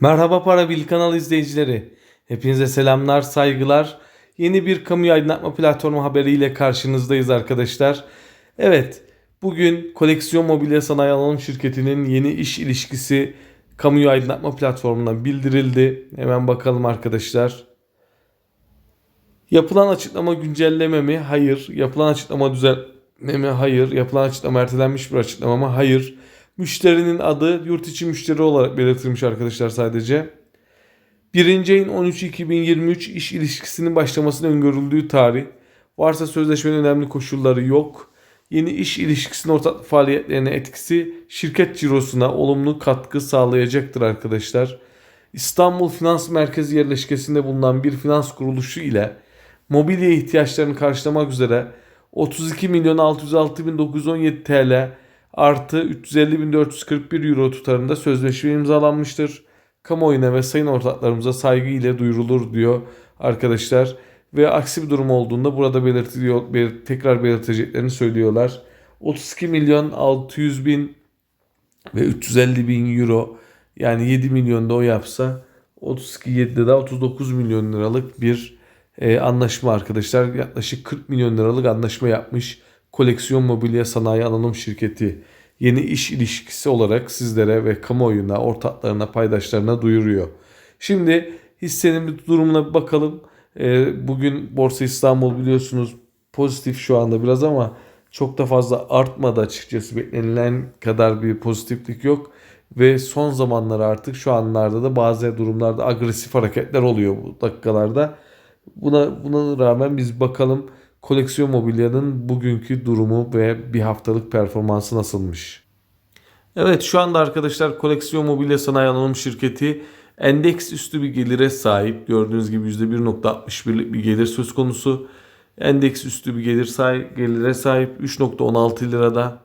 Merhaba Para Bil kanal izleyicileri. Hepinize selamlar, saygılar. Yeni bir kamu aydınlatma platformu haberiyle karşınızdayız arkadaşlar. Evet, bugün Koleksiyon Mobilya Sanayi Anonim Şirketi'nin yeni iş ilişkisi kamu aydınlatma platformundan bildirildi. Hemen bakalım arkadaşlar. Yapılan açıklama güncelleme mi? Hayır. Yapılan açıklama düzenleme mi? Hayır. Yapılan açıklama ertelenmiş bir açıklama mı? Hayır. Müşterinin adı yurt içi müşteri olarak belirtilmiş arkadaşlar sadece. 1. ayın 13 2023 iş ilişkisinin başlamasının öngörüldüğü tarih. Varsa sözleşmenin önemli koşulları yok. Yeni iş ilişkisinin ortak faaliyetlerine etkisi şirket cirosuna olumlu katkı sağlayacaktır arkadaşlar. İstanbul Finans Merkezi yerleşkesinde bulunan bir finans kuruluşu ile mobilya ihtiyaçlarını karşılamak üzere 32 milyon 606 bin 917 TL artı 350 bin 441 euro tutarında sözleşme imzalanmıştır. Kamuoyuna ve sayın ortaklarımıza saygı ile duyurulur diyor arkadaşlar. Ve aksi bir durum olduğunda burada belirtiliyor, belir- tekrar belirteceklerini söylüyorlar. 32 milyon 600 bin ve 350 bin euro yani 7 milyon da o yapsa 32 7'de de 39 milyon liralık bir e, anlaşma arkadaşlar. Yaklaşık 40 milyon liralık anlaşma yapmış Koleksiyon Mobilya Sanayi Anonim Şirketi. Yeni iş ilişkisi olarak sizlere ve kamuoyuna, ortaklarına, paydaşlarına duyuruyor. Şimdi hissenin bir durumuna bir bakalım. E, bugün Borsa İstanbul biliyorsunuz pozitif şu anda biraz ama çok da fazla artmadı açıkçası. Beklenilen kadar bir pozitiflik yok. Ve son zamanlar artık şu anlarda da bazı durumlarda agresif hareketler oluyor bu dakikalarda. Buna buna rağmen biz bakalım koleksiyon mobilyanın bugünkü durumu ve bir haftalık performansı nasılmış. Evet şu anda arkadaşlar koleksiyon mobilya sanayi anonim şirketi endeks üstü bir gelire sahip. Gördüğünüz gibi %1.61'lik bir gelir söz konusu. Endeks üstü bir gelir sahip, gelire sahip 3.16 lirada.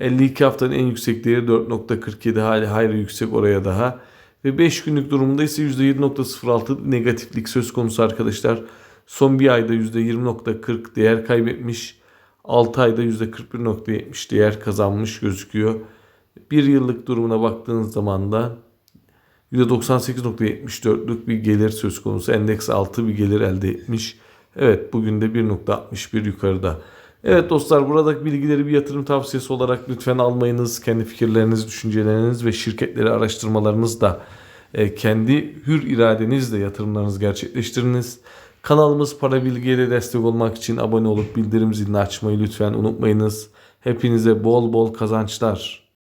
52 haftanın en yüksek değeri 4.47 hali hayli yüksek oraya daha. Ve 5 günlük durumda ise %7.06 negatiflik söz konusu arkadaşlar. Son bir ayda %20.40 değer kaybetmiş. 6 ayda %41.70 değer kazanmış gözüküyor. Bir yıllık durumuna baktığınız zaman da %98.74'lük bir gelir söz konusu. Endeks altı bir gelir elde etmiş. Evet bugün de 1.61 yukarıda. Evet dostlar buradaki bilgileri bir yatırım tavsiyesi olarak lütfen almayınız. Kendi fikirleriniz, düşünceleriniz ve şirketleri araştırmalarınız da e, kendi hür iradenizle yatırımlarınızı gerçekleştiriniz. Kanalımız para bilgiye de destek olmak için abone olup bildirim zilini açmayı lütfen unutmayınız. Hepinize bol bol kazançlar.